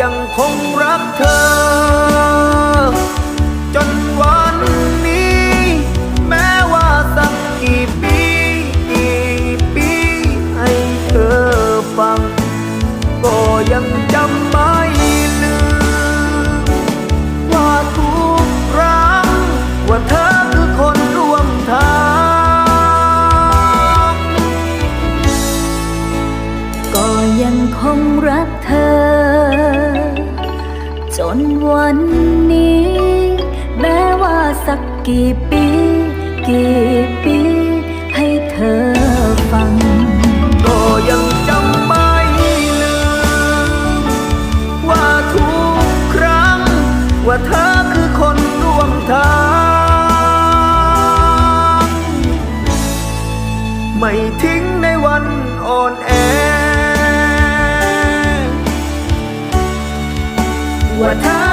ยังคงรักเธอ จนวันนี้ แม้ว่าสักกี่ปีกี่ปีให้เธอฟัง ก็ยังจำไม่ลืม ว่าทุกครั้งว่าเธอคือคนร่วมทางก็ยังคงรักเธอ จนวันนี้ แม้ว่าสักกี่ปี กี่ปี ให้เธอฟัง ก็ยังจำไม่ลืม ว่าทุกครั้ง ว่าเธอคือคนร่วมทาง ไม่ทิ้งในวันอ่อน แอว่าเธอ